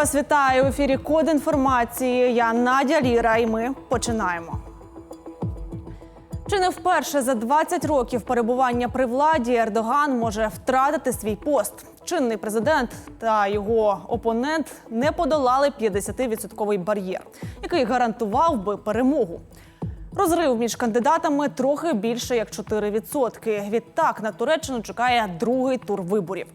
Вас вітаю в ефірі Код інформації. Я Надя Ліра, і ми починаємо. Чи не вперше за 20 років перебування при владі Ердоган може втратити свій пост? Чинний президент та його опонент не подолали 50-відсотковий бар'єр, який гарантував би перемогу. Розрив між кандидатами трохи більше як 4%. Відтак на Туреччину чекає другий тур виборів.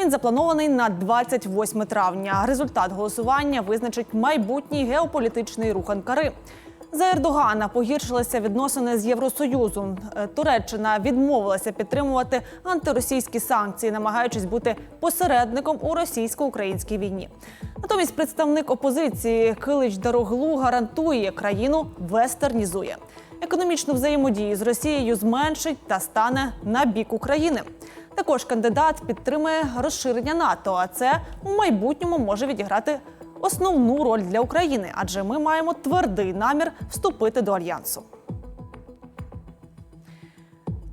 Він запланований на 28 травня. Результат голосування визначить майбутній геополітичний рух Анкари. За Ердогана погіршилися відносини з Євросоюзом. Е, Туреччина відмовилася підтримувати антиросійські санкції, намагаючись бути посередником у російсько-українській війні. Натомість представник опозиції Килич Дароглу гарантує країну вестернізує. Економічну взаємодію з Росією зменшить та стане на бік України. Також кандидат підтримує розширення НАТО, а це у майбутньому може відіграти основну роль для України, адже ми маємо твердий намір вступити до альянсу.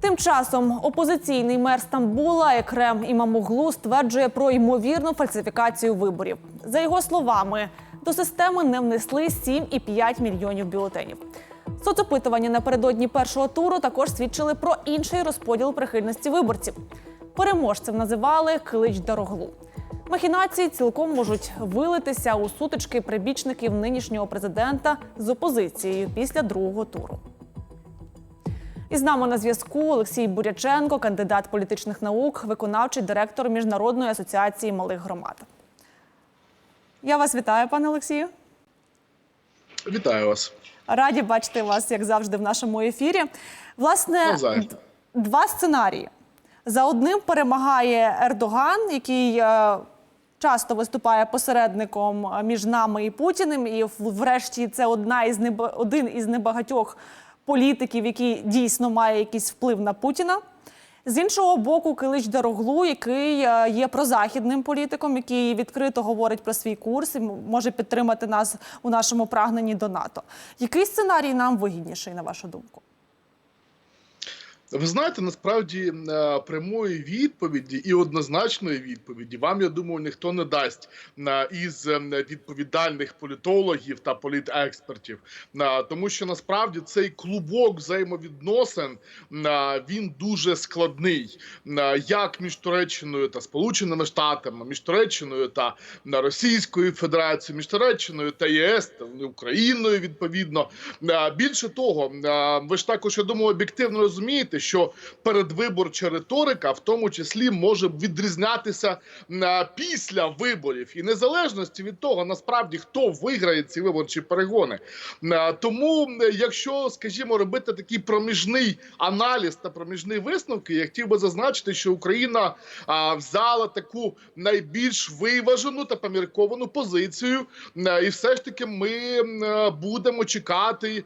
Тим часом опозиційний мер Стамбула Екрем Імамуглу стверджує про ймовірну фальсифікацію виборів. За його словами, до системи не внесли 7,5 мільйонів бюлетенів. Соцопитування напередодні першого туру також свідчили про інший розподіл прихильності виборців. Переможцем називали Килич Дороглу. Махінації цілком можуть вилитися у сутички прибічників нинішнього президента з опозицією після другого туру. І з нами на зв'язку Олексій Буряченко, кандидат політичних наук, виконавчий директор Міжнародної асоціації малих громад. Я вас вітаю, пане Олексію. Вітаю вас. Раді бачити вас, як завжди, в нашому ефірі. Власне, Навзаєм. два сценарії. За одним перемагає Ердоган, який е, часто виступає посередником е, між нами і Путіним. І врешті це одна із неба- один із небагатьох політиків, який дійсно має якийсь вплив на Путіна. З іншого боку, Килич Дороглу, який е, є прозахідним політиком, який відкрито говорить про свій курс і може підтримати нас у нашому прагненні до НАТО. Який сценарій нам вигідніший, на вашу думку? Ви знаєте, насправді е, прямої відповіді і однозначної відповіді вам, я думаю, ніхто не дасть е, із відповідальних політологів та політекспертів, Е, тому що насправді цей клубок взаємовідносин він дуже складний, як між Туреччиною та Сполученими Штатами, між Туреччиною та Російською Федерацією, між Туреччиною та ЄС та Україною відповідно. Більше того, ви ж також я думаю, об'єктивно розумієте, що передвиборча риторика, в тому числі, може відрізнятися е, після виборів, і незалежності від того, насправді хто виграє ці виборчі перегони. Тому, якщо, скажімо, робити такий проміжний аналіз та проміжні висновки, я хотів би зазначити, що Україна взяла таку найбільш виважену та помірковану позицію, і все ж таки ми будемо чекати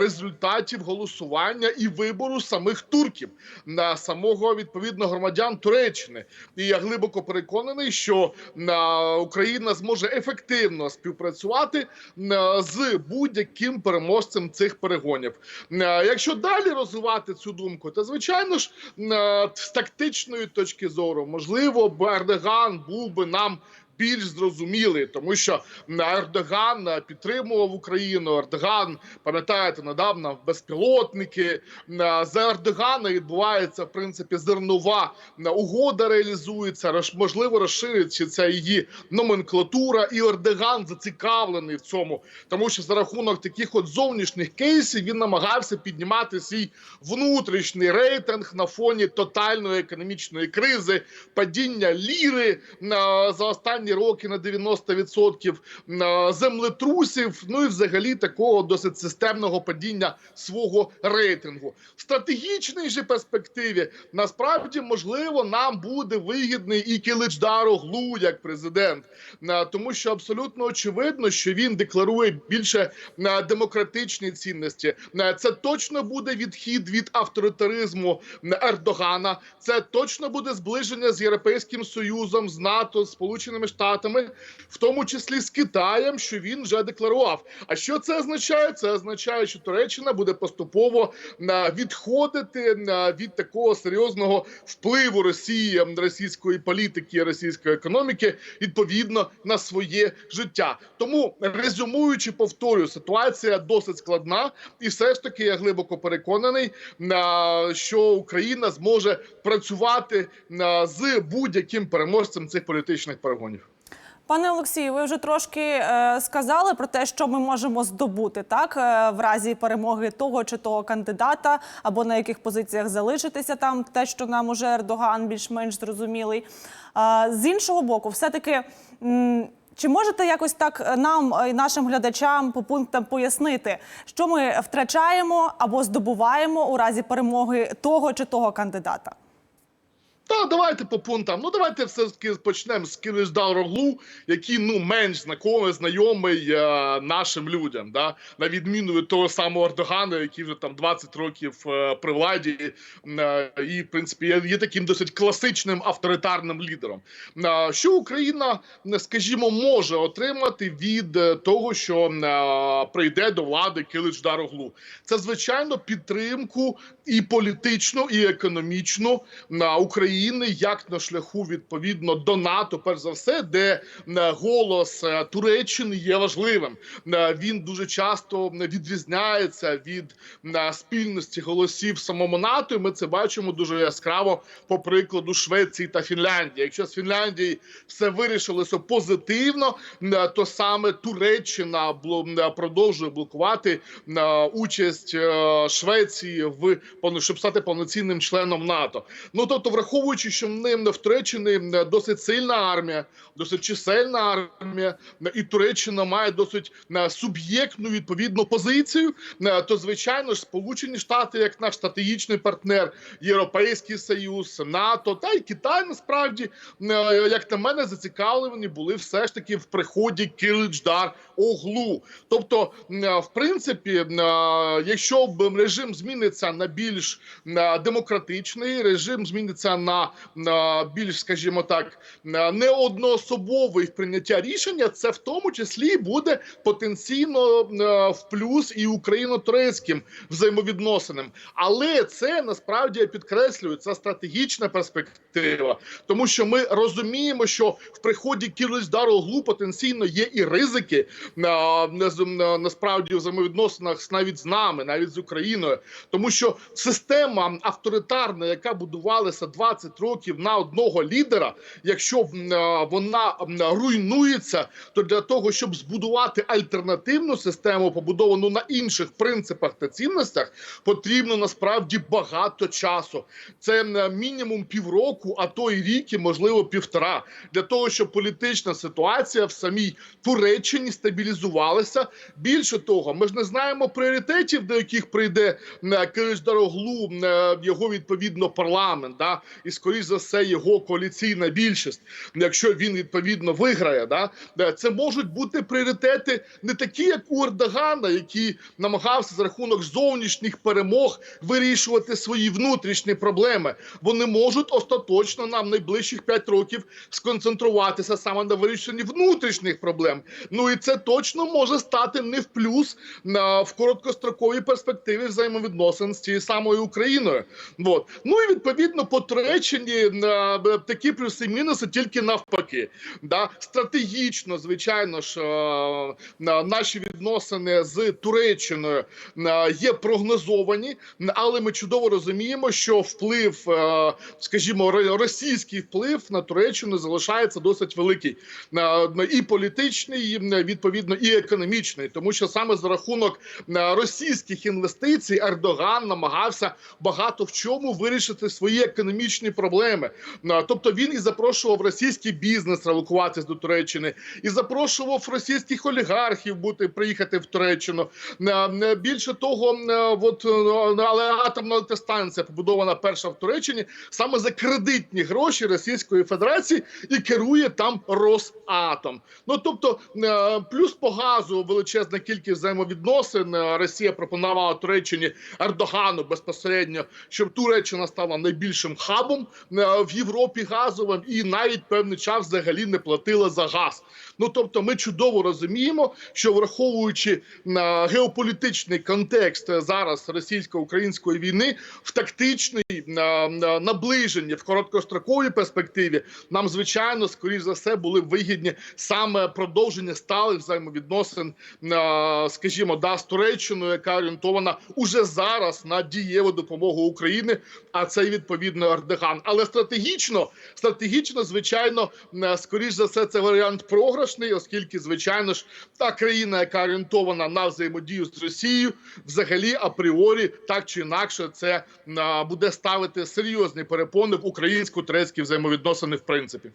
результатів голосування і вибору самих турків на самого відповідно громадян Туреччини. І я глибоко переконаний, що е, Україна зможе ефективно співпрацювати з будь-яким переможцем цих перегонів. Якщо далі розвивати цю думку, то звичайно ж з тактичної точки зору, можливо, б Ердоган був би нам. Більш зрозумілий, тому що Ердоган е, підтримував Україну. Ердоган, пам'ятаєте, надав нам безпілотники. Е, За Ердогана відбувається в принципі зернова е, угода. Реалізується можливо, розширюється її номенклатура, і Ердоган зацікавлений в цьому, тому що за рахунок таких от зовнішніх кейсів він намагався піднімати свій внутрішній рейтинг на фоні тотальної економічної кризи, падіння ліри за останні роки на 90%, е, землетрусів. Ну і взагалі такого досить системного падіння свого рейтингу. В стратегічній же перспективі насправді можливо нам буде вигідний і Кіличдару Глу як президент, тому що абсолютно очевидно, що він декларує більше демократичні цінності. Це точно буде відхід від авторитаризму Ердогана. Це точно буде зближення з Європейським Союзом, з НАТО, Сполученими Штатами. Штатами, в тому числі з Китаєм, що він вже декларував. А що це означає? Це означає, що Туреччина буде поступово е, відходити е, від такого серйозного впливу Росії, російської політики, російської економіки відповідно на своє життя. Тому резюмуючи, повторюю, ситуація досить складна, і все ж таки я глибоко переконаний, е, що Україна зможе працювати з будь-яким переможцем цих політичних перегонів. Пане Олексію, ви вже трошки е, сказали про те, що ми можемо здобути так е, в разі перемоги того чи того кандидата, або на яких позиціях залишитися там, те, що нам уже Ердоган більш-менш зрозумілий. Е, з іншого боку, все-таки. м, Чи можете якось так нам і нашим глядачам по пунктам пояснити, що ми втрачаємо або здобуваємо у разі перемоги того чи того кандидата? Та давайте по пунктам. Ну давайте все таки почнемо з Кириждал Роглу, який ну менш знайомий, знайомий е, нашим людям, да на відміну від того самого Ердогана, який вже там 20 років е, при владі, е, і в принципі є, таким досить класичним авторитарним лідером. Е, що Україна, е, скажімо, може отримати від е, того, що е, прийде до влади Килич Дароглу? Це звичайно підтримку і політичну, і економічну на України як на шляху відповідно до НАТО, перш за все, де е, голос е, Туреччини є важливим. Е, Він дуже часто відрізняється від спільності голосів самому НАТО. І ми це бачимо дуже яскраво по прикладу Швеції та Фінляндії. Якщо з Фінляндії все вирішилося позитивно, то саме Туреччина продовжує блокувати участь Швеції в щоб стати повноцінним членом НАТО. Ну тобто, враховуючи, що в ним в Туреччині е, досить сильна армія, досить чисельна армія, і Туреччина має досить суб'єктну відповідну позицію, то звичайно ж Сполучені Штати, як наш стратегічний партнер, Європейський Союз, НАТО та й Китай насправді, е, як на мене, зацікавлені були все ж таки в приході Киличдар Оглу. Тобто, е, в принципі, е, якщо б режим зміниться на більш е, демократичний, режим зміниться на, на більш, скажімо так, е, неодноособовий прийняття рішення, це в тому числі буде потенційно е, в плюс і україно-турецьким взаємовідносинам. Але це насправді я підкреслюю, це стратегічна перспектива, тому що ми розуміємо, що в приході Кілочдару Оглу потенційно є і ризики на, на, на насправді в взаємовідносинах навіть з нами, навіть з Україною, тому що система авторитарна, яка будувалася 20 років на одного лідера, якщо е, вона руйнується, то для того, щоб збудувати альтернативну систему, побудовану на інших принципах та цінностях, потрібно насправді багато часу. Це мінімум півроку, а то й рік, і можливо півтора, для того, щоб політична ситуація в самій Туреччині стабілізувалася. Більше того, ми ж не знаємо пріоритетів, до яких прийде Кириш Дороглу, е, його відповідно парламент, да, і скоріш за все його коаліційна більшість, якщо він відповідно виграє, да, Е, це можуть бути пріоритети не такі, як у Ердогана, який намагався за рахунок зовнішніх перемог вирішувати свої внутрішні проблеми. Вони можуть остаточно нам найближчих 5 років сконцентруватися саме на вирішенні внутрішніх проблем. Ну і це точно може стати не в плюс на в короткостроковій перспективі взаємовідносин з тією самою Україною. Вот. Ну і відповідно по Туреччині е, такі плюси і мінуси тільки навпаки. Да? Стратегічно, звичайно ж, е, наші відносини з Туреччиною е, є прогнозовані, але ми чудово розуміємо, що вплив, скажімо, російський вплив на Туреччину залишається досить великий Е, і політичний, і, відповідно, і економічний, тому що саме за рахунок російських інвестицій Ердоган намагався багато в чому вирішити свої економічні проблеми. Тобто він і запрошував російський бізнес релокуватись до Туреччини, і запрошував російських олігархів бути приїхати в Туреччину. Більше того, е, от е, але атомна електростанція побудована перша в Туреччині саме за кредитні гроші Російської Федерації і керує там Росатом. Ну тобто, е, плюс по газу величезна кількість взаємовідносин. Росія пропонувала Туреччині Ердогану безпосередньо, щоб Туреччина стала найбільшим хабом е, в Європі газовим і навіть певний час взагалі не платила за газ. Ну тобто, ми чудово розуміємо, що враховуючи геополітичний контекст е, зараз російсько-української війни, в тактичній на, на, наближенні в короткостроковій перспективі нам звичайно скоріш за все були вигідні саме продовження сталих взаємовідносин, скажімо, да, з Туреччиною, яка орієнтована уже зараз на дієву допомогу України. А це відповідно Ердоган. Але стратегічно, стратегічно, звичайно, скоріш за все, це варіант програшний, оскільки, звичайно ж, та країна, яка орієнтована на взаємодію з Росією, взагалі апріорі так чи інакше, це буде ставити серйозні перепони в українсько-турецькі взаємовідносини, в принципі.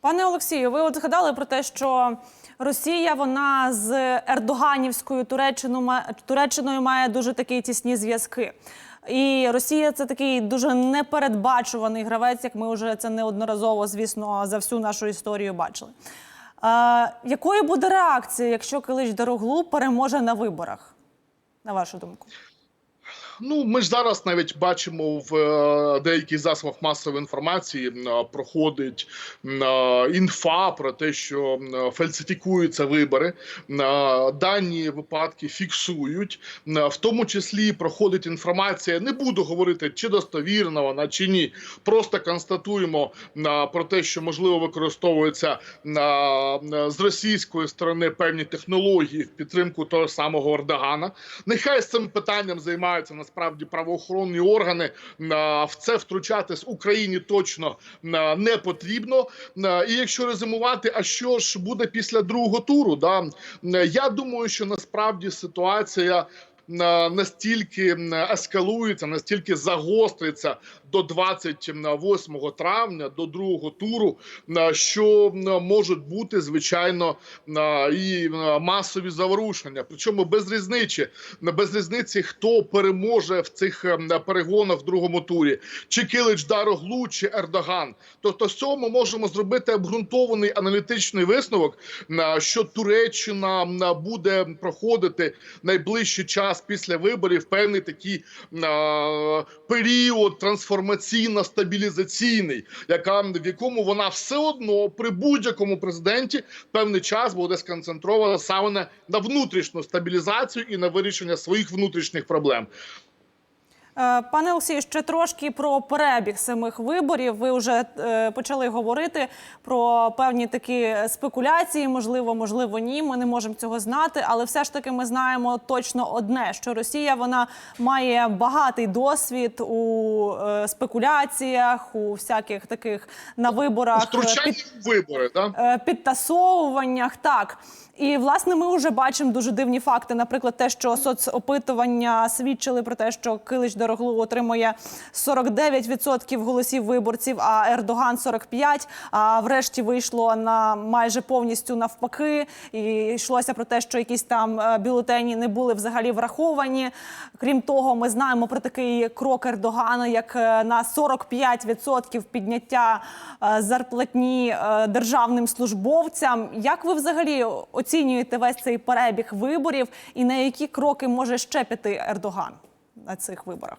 Пане Олексію, ви от згадали про те, що Росія вона з Ердоганівською Туреччиною, Туреччиною має дуже такі тісні зв'язки. І Росія це такий дуже непередбачуваний гравець, як ми вже це неодноразово, звісно, за всю нашу історію бачили. Е, якою буде реакція, якщо Килич Дороглу переможе на виборах? На вашу думку? Ну, ми ж зараз навіть бачимо в е, деяких засобах масової інформації е, проходить е, інфа про те, що фальсифікуються вибори. Дані випадки фіксують, в тому числі проходить інформація. Не буду говорити, чи достовірна вона, чи ні. Просто констатуємо про те, що можливо використовуються е, з російської сторони певні технології в підтримку того самого Ердогана. Нехай з цим питанням займаються насправді правоохоронні органи. В це втручатись Україні точно не потрібно. І якщо резюмувати, а що ж буде після другого туру? Да? Я думаю, що насправді ситуація. Настільки ескалується, настільки загостриться до 28 травня, до другого туру, що можуть бути звичайно і масові заворушення. Причому без різниці, без різниці, хто переможе в цих перегонах в другому турі, чи Килич Дароглу, чи Ердоган. Тобто, з цього ми можемо зробити обґрунтований аналітичний висновок, що Туреччина буде проходити найближчий час після виборів певний такий період трансформаційно-стабілізаційний, яка в якому вона все одно при будь-якому президенті певний час буде сконцентрована саме на, на внутрішню стабілізацію і на вирішення своїх внутрішніх проблем. Е, Пане Олексію, ще трошки про перебіг самих виборів. Ви вже е, почали говорити про певні такі спекуляції. Можливо, можливо, ні. Ми не можемо цього знати, але все ж таки ми знаємо точно одне: що Росія вона має багатий досвід у е, спекуляціях, у всяких таких на виборах в вибори, да? підтасовуваннях. Так. І власне ми вже бачимо дуже дивні факти. Наприклад, те, що соцопитування свідчили про те, що Килич Дороглу отримує 49% голосів виборців, а Ердоган 45%. А врешті вийшло на майже повністю навпаки. І йшлося про те, що якісь там е, бюлетені не були взагалі враховані. Крім того, ми знаємо про такий крок Ердогана, як е, на 45% підняття е, зарплатні державним службовцям. Як ви взагалі оцінюєте весь цей перебіг виборів і на які кроки може ще піти Ердоган на цих виборах?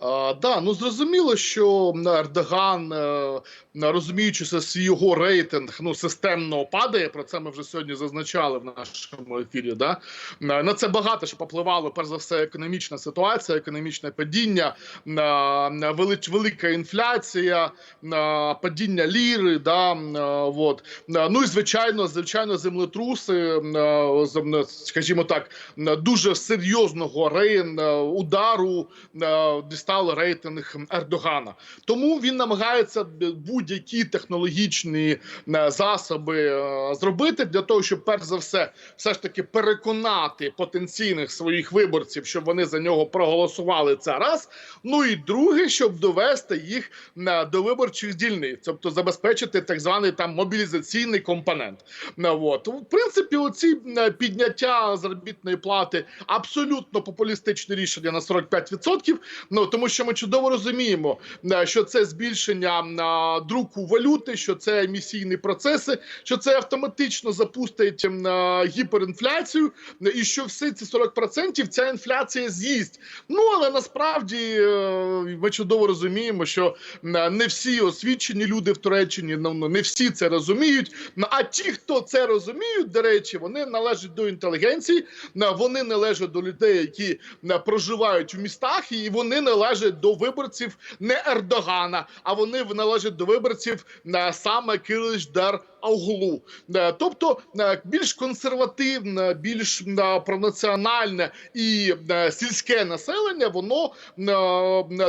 А, да, ну зрозуміло, що Ердоган, е, розуміючи що його рейтинг, ну системно падає. Про це ми вже сьогодні зазначали в нашому ефірі. Да? На це багато що попливало, перш за все, економічна ситуація, економічне падіння, велич, велика інфляція, падіння ліри. Да? Вот. Ну і звичайно, звичайно, землетруси, скажімо так, дуже серйозного рейн удару дістали рейтинг Ердогана. Тому він намагається будь-які технологічні е, засоби е, зробити для того, щоб перш за все, все ж таки переконати потенційних своїх виборців, щоб вони за нього проголосували. Це раз. Ну і друге, щоб довести їх е, до виборчих дільниць, тобто забезпечити так званий там мобілізаційний компонент. От. В принципі, оці підняття заробітної плати абсолютно популістичне рішення на 45%. Ну тому що ми чудово розуміємо, що це збільшення друку валюти, що це емісійні процеси, що це автоматично запустить м, е, гіперінфляцію, і що всі ці 40% ця інфляція з'їсть. Ну але насправді е, ми чудово розуміємо, що не всі освічені люди в Туреччині, ну ну, не всі це розуміють. Ну, А ті, хто це розуміють, до речі, вони належать до інтелігенції, вони належать до людей, які проживають в містах, і вони належать до виборців не Ердогана, а вони належать до виборців на саме Киличдар Ауглу. Е, Тобто е, більш консервативне, більш е, пронаціональне і сільське населення, воно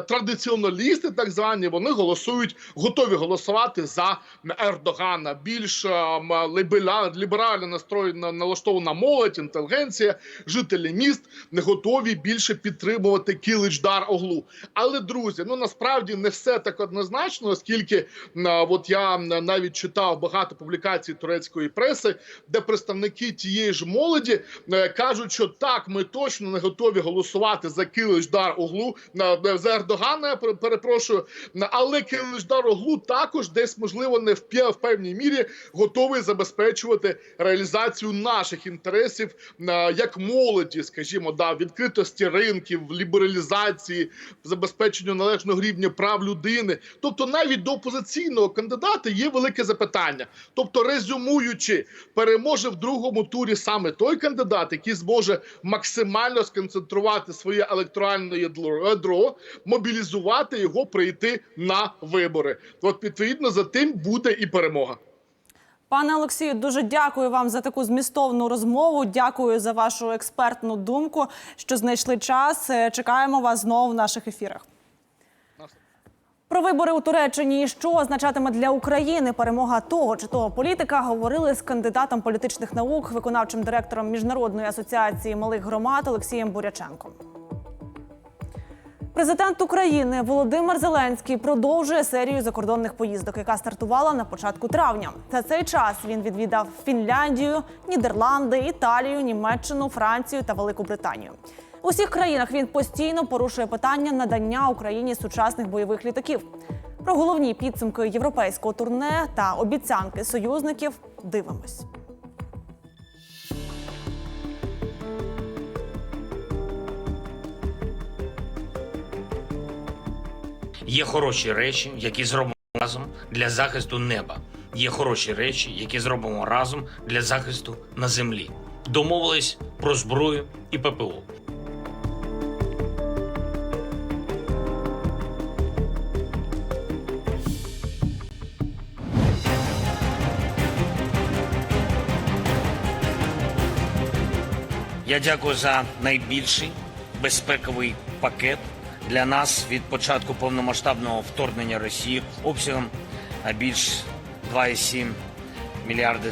традиціоналісти, так звані, вони голосують, готові голосувати за Ердогана. Більш ліберально настроєна налаштована молодь, інтелігенція, жителі міст не готові більше підтримувати Кіличдар Оглу. Але друзі, ну насправді не все так однозначно, оскільки от я навіть читав багато публікацій турецької преси, де представники тієї ж молоді е, кажуть, що так, ми точно не готові голосувати за Кіличдар Оглу е, за Ердогана. Перепрошую, але Кіличдар Оглу також десь можливо не в певній мірі готовий забезпечувати реалізацію наших інтересів як молоді, скажімо, да, відкритості ринків, лібералізації, забезпеченню належного рівня прав людини. Тобто, навіть до опозиційного кандидата є велике запитання. Тобто, резюмуючи, переможе в другому турі саме той кандидат, який зможе максимально сконцентрувати своє електоральне ядро, мобілізувати його, прийти на вибори. От відповідно за тим буде і перемога. Пане Олексію, дуже дякую вам за таку змістовну розмову. Дякую за вашу експертну думку, що знайшли час. Е, Чекаємо вас знову в наших ефірах. Про вибори у Туреччині і що означатиме для України перемога того чи того політика, говорили з кандидатом політичних наук, виконавчим директором Міжнародної асоціації малих громад Олексієм Буряченком. Президент України Володимир Зеленський продовжує серію закордонних поїздок, яка стартувала на початку травня. За цей час він відвідав Фінляндію, Нідерланди, Італію, Німеччину, Францію та Велику Британію. У всіх країнах він постійно порушує питання надання Україні сучасних бойових літаків. Про головні підсумки європейського турне та обіцянки союзників дивимось. Є хороші речі, які зробимо разом для захисту неба. Є хороші речі, які зробимо разом для захисту на землі. Домовились про зброю і ППО. Я дякую за найбільший безпековий пакет для нас від початку повномасштабного вторгнення Росії обсягом більш 2,7 мільярди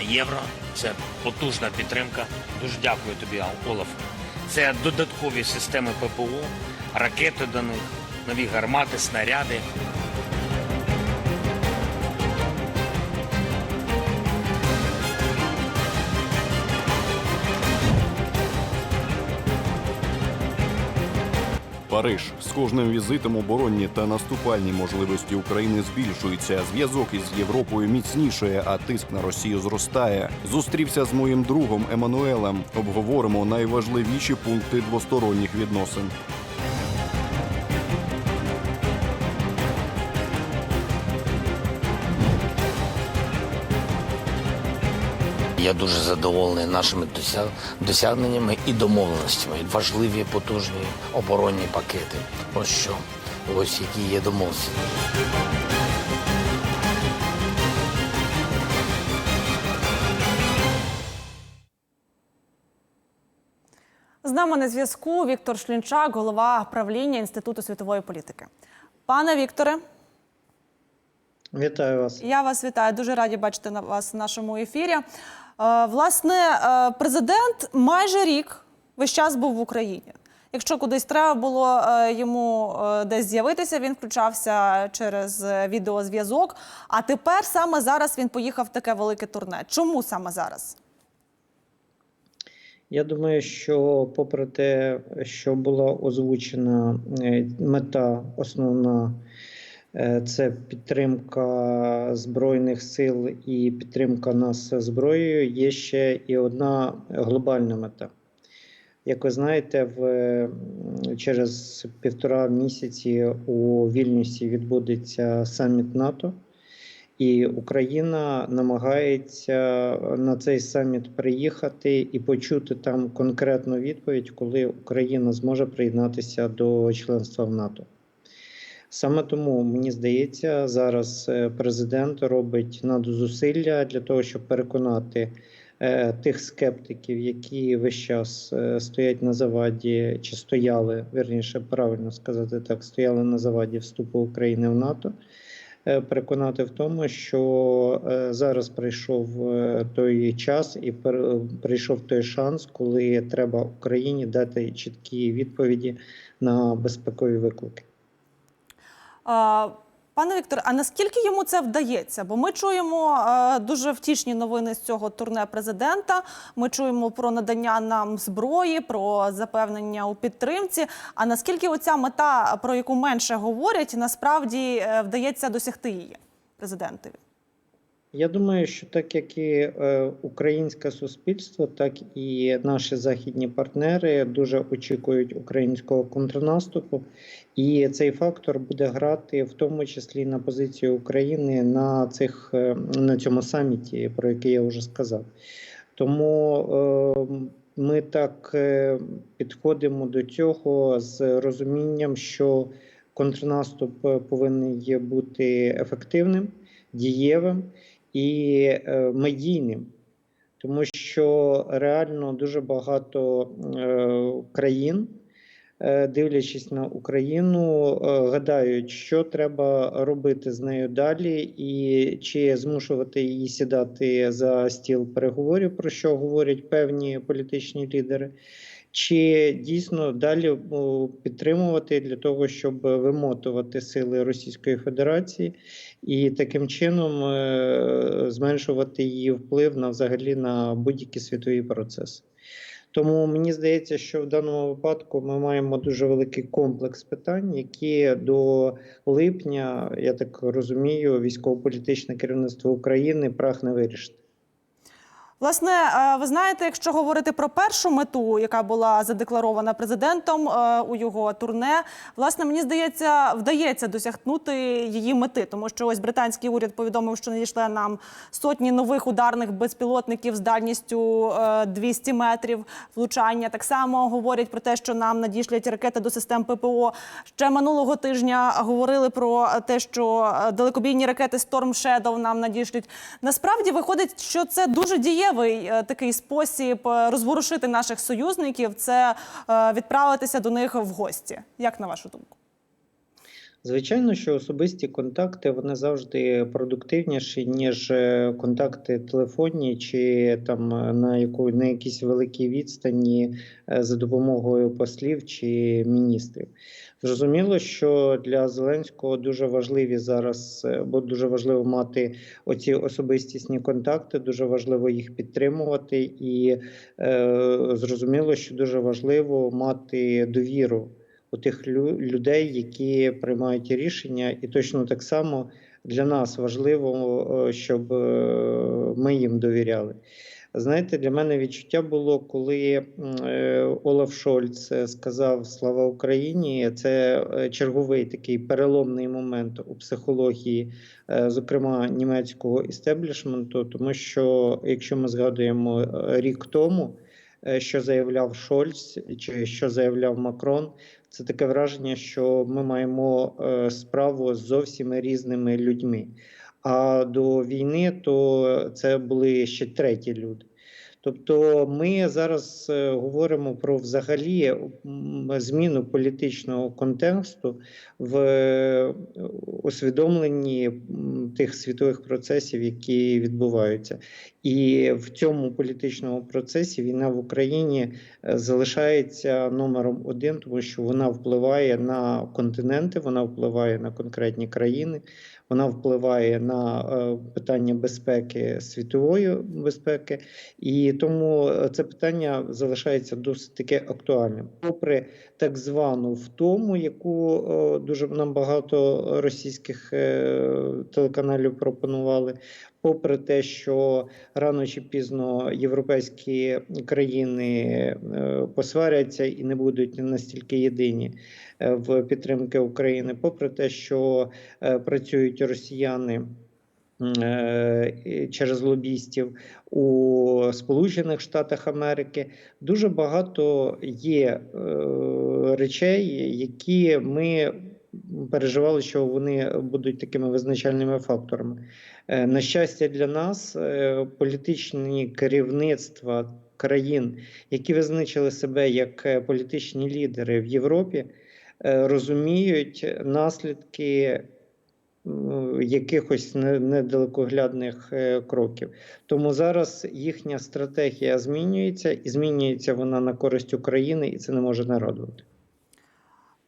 євро. Це потужна підтримка. Дуже дякую тобі, Олаф. Це додаткові системи ППО, ракети до них, нові гармати, снаряди. Париж з кожним візитом оборонні та наступальні можливості України збільшуються. Зв'язок із Європою міцнішає, а тиск на Росію зростає. Зустрівся з моїм другом Еммануелем. Обговоримо найважливіші пункти двосторонніх відносин. Я дуже задоволений нашими досягненнями і домовленостями. Важливі потужні оборонні пакети. Ось що, ось які є домовленості. З нами на зв'язку Віктор Шлінчак, голова правління Інституту світової політики. Пане Вікторе, Вітаю вас. я вас вітаю. Дуже раді бачити на вас в нашому ефірі. Е, Власне, е, президент майже рік весь час був в Україні. Якщо кудись треба було е, йому десь з'явитися, він включався через відеозв'язок. А тепер саме зараз він поїхав в таке велике турне. Чому саме зараз? Я думаю, що попри те, що була озвучена мета основна, це підтримка Збройних сил і підтримка нас зброєю, є ще і одна глобальна мета. Як ви знаєте, в, через півтора місяці у Вільнюсі відбудеться саміт НАТО. І Україна намагається на цей саміт приїхати і почути там конкретну відповідь, коли Україна зможе приєднатися до членства в НАТО. Саме тому мені здається, зараз е, президент робить надзусилля для того, щоб переконати е, тих скептиків, які весь час е, стоять на заваді, чи стояли, вірніше, правильно сказати так, стояли на заваді вступу України в НАТО переконати в тому, що зараз прийшов той час і прийшов той шанс, коли треба Україні дати чіткі відповіді на безпекові виклики. Пане Віктор, а наскільки йому це вдається? Бо ми чуємо е, дуже втішні новини з цього турне президента. Ми чуємо про надання нам зброї, про запевнення у підтримці. А наскільки оця мета, про яку менше говорять, насправді е, вдається досягти її президентові? Я думаю, що так як і е, українське суспільство, так і наші західні партнери дуже очікують українського контрнаступу, і цей фактор буде грати в тому числі на позицію України на цих е, на цьому саміті, про який я вже сказав. Тому е, ми так підходимо до цього з розумінням, що контрнаступ повинен бути ефективним, дієвим і е, медійним, тому що реально дуже багато е, країн, е, дивлячись на Україну, гадають, що треба робити з нею далі, і чи змушувати її сідати за стіл переговорів, про що говорять певні політичні лідери. Чи дійсно далі підтримувати для того, щоб вимотувати сили Російської Федерації і таким чином е, зменшувати її вплив на взагалі на будь-які світові процеси? Тому мені здається, що в даному випадку ми маємо дуже великий комплекс питань, які до липня, я так розумію, військово-політичне керівництво України прагне вирішити. Власне, е, ви знаєте, якщо говорити про першу мету, яка була задекларована президентом е, у його турне, власне, мені здається, вдається досягнути її мети, тому що ось британський уряд повідомив, що надійшли нам сотні нових ударних безпілотників з дальністю е, 200 метрів влучання. Так само говорять про те, що нам надішлять ракети до систем ППО. Ще минулого тижня говорили про те, що е, далекобійні ракети Storm Shadow нам надішлють. Насправді виходить, що це дуже дієвий е, такий спосіб е, розворушити наших союзників. Це е, відправитися до них в гості. Як на вашу думку? Звичайно, що особисті контакти вони завжди продуктивніші, ніж контакти телефонні чи там на яку на якійсь великій відстані за допомогою послів чи міністрів. Зрозуміло, що для Зеленського дуже важливі зараз, е, бо дуже важливо мати оці особистісні контакти, дуже важливо їх підтримувати, і е, зрозуміло, що дуже важливо мати довіру у тих лю- людей, які приймають рішення, і точно так само для нас важливо, щоб е, ми їм довіряли. Знаєте, для мене відчуття було, коли е, Олаф Шольц е, сказав Слава Україні. Це е, черговий такий переломний момент у психології, зокрема німецького істеблішменту, тому що якщо ми згадуємо рік тому, що заявляв Шольц чи що заявляв Макрон, це таке враження, що ми маємо справу з зовсім різними людьми. А до війни то це були ще треті люди. Тобто ми зараз е, говоримо про взагалі зміну політичного контексту в е, усвідомленні тих світових процесів, які відбуваються. І в цьому політичному процесі війна в Україні е, залишається номером один, тому що вона впливає на континенти, вона впливає на конкретні країни, вона впливає на е, питання безпеки світової безпеки, і тому е, це питання залишається досить таки актуальним. Попри так звану втому, яку е, дуже нам багато російських е, телеканалів пропонували. Попри те, що рано чи пізно європейські країни е, посваряться і не будуть настільки єдині в підтримки України, попри те, що працюють росіяни через лобістів у Сполучених Штатах Америки, дуже багато є е, речей, які ми переживали, що вони будуть такими визначальними факторами. Е, На щастя, для нас е, політичні керівництва країн, які визначили себе як е, політичні лідери в Європі, е, розуміють наслідки якихось не- недалекоглядних е, кроків. Тому зараз їхня стратегія змінюється, і змінюється вона на користь України, і це не може не радувати.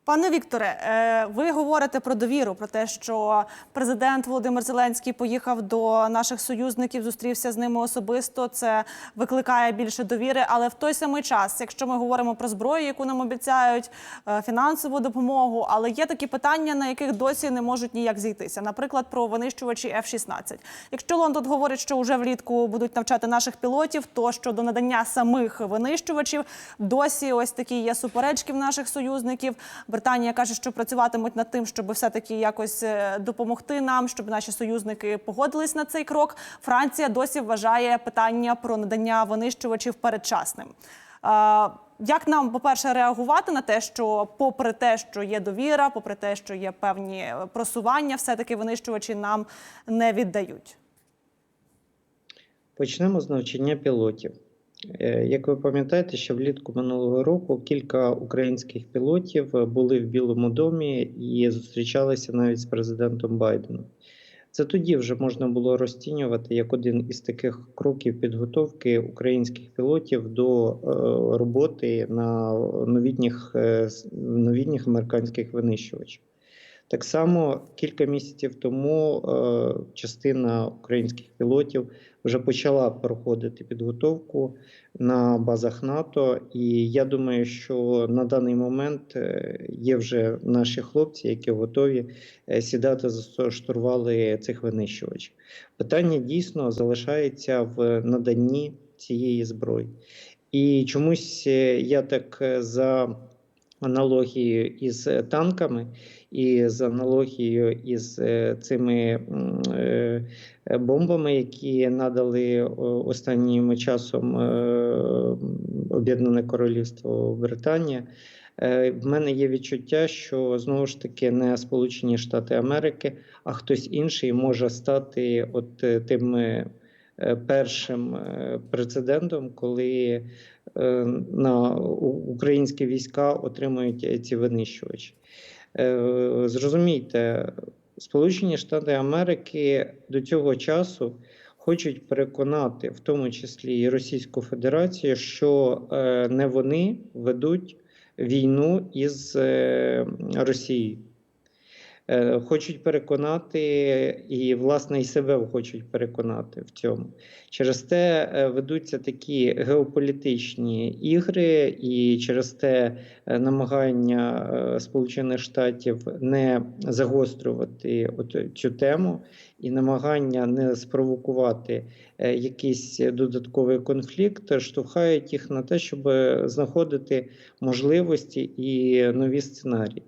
Пане Вікторе, е, ви говорите про довіру, про те, що президент Володимир Зеленський поїхав до наших союзників, зустрівся з ними особисто. Це викликає більше довіри. Але в той самий час, якщо ми говоримо про зброю, яку нам обіцяють, е, фінансову допомогу, але є такі питання, на яких досі не можуть ніяк зійтися. Наприклад, про винищувачі F-16. Якщо Лондон говорить, що вже влітку будуть навчати наших пілотів, то щодо надання самих винищувачів досі ось такі є суперечки в наших союзників. Британія каже, що працюватимуть над тим, щоб все-таки якось е, допомогти нам, щоб наші союзники погодились на цей крок. Франція досі вважає питання про надання винищувачів передчасним. Як нам, по-перше, реагувати на те, що, попри те, що є довіра, попри те, що є певні е, просування, все-таки винищувачі нам не віддають? Почнемо з навчання пілотів. Е, Як ви пам'ятаєте, ще влітку минулого року кілька українських пілотів е, були в Білому домі і зустрічалися навіть з президентом Байденом. Це тоді вже можна було розцінювати як один із таких кроків підготовки українських пілотів до е, роботи на новітніх, новітніх американських винищувачів. Так само кілька місяців тому е, частина українських пілотів вже почала проходити підготовку на базах НАТО, і я думаю, що на даний момент е, є вже наші хлопці, які готові е, сідати за штурвали цих винищувачів. Питання дійсно залишається в наданні цієї зброї. І чомусь е, я так за аналогією із танками і з аналогією із е, цими е, бомбами, які надали останнім часом е, Об'єднане Королівство Британія. В мене є відчуття, що знову ж таки не Сполучені Штати Америки, а хтось інший може стати от тим першим прецедентом, коли на українські війська отримують ці винищувачі. Е, Зрозумійте, Сполучені Штати Америки до цього часу хочуть переконати, в тому числі і Російську Федерацію, що е, не вони ведуть війну із е, Росією. Е, Хочуть переконати і, власне, і себе хочуть переконати в цьому. Через те е, ведуться такі геополітичні ігри, і через те е, намагання Сполучених Штатів не загострювати цю тему і намагання не спровокувати якийсь додатковий конфлікт, штовхають їх на те, щоб знаходити можливості і нові сценарії.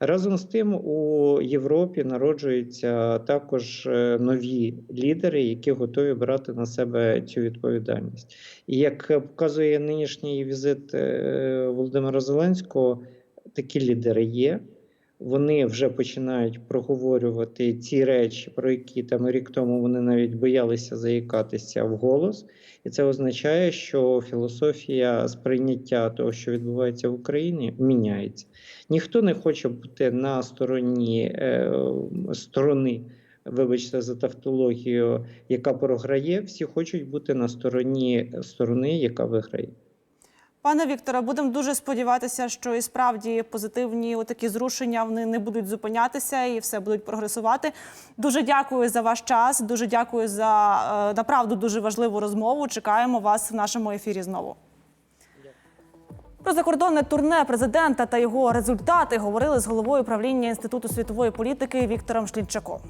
Разом з тим у Європі народжуються також е, нові лідери, які готові брати на себе цю відповідальність. І як показує нинішній візит е, Володимира Зеленського, такі лідери є. Вони вже починають проговорювати ці речі, про які там рік тому вони навіть боялися заїкатися вголос. І це означає, що філософія сприйняття того, що відбувається в Україні, міняється. Ніхто не хоче бути на стороні е, сторони вибачте за тавтологію, яка програє, всі хочуть бути на стороні сторони, яка виграє. Пане Вікторе, будемо дуже сподіватися, що і справді позитивні такі зрушення вони не будуть зупинятися і все будуть прогресувати. Дуже дякую за ваш час. Дуже дякую за е, направду дуже важливу розмову. Чекаємо вас в нашому ефірі знову. Про закордонне турне президента та його результати говорили з головою правління інституту світової політики Віктором Шлінчаком.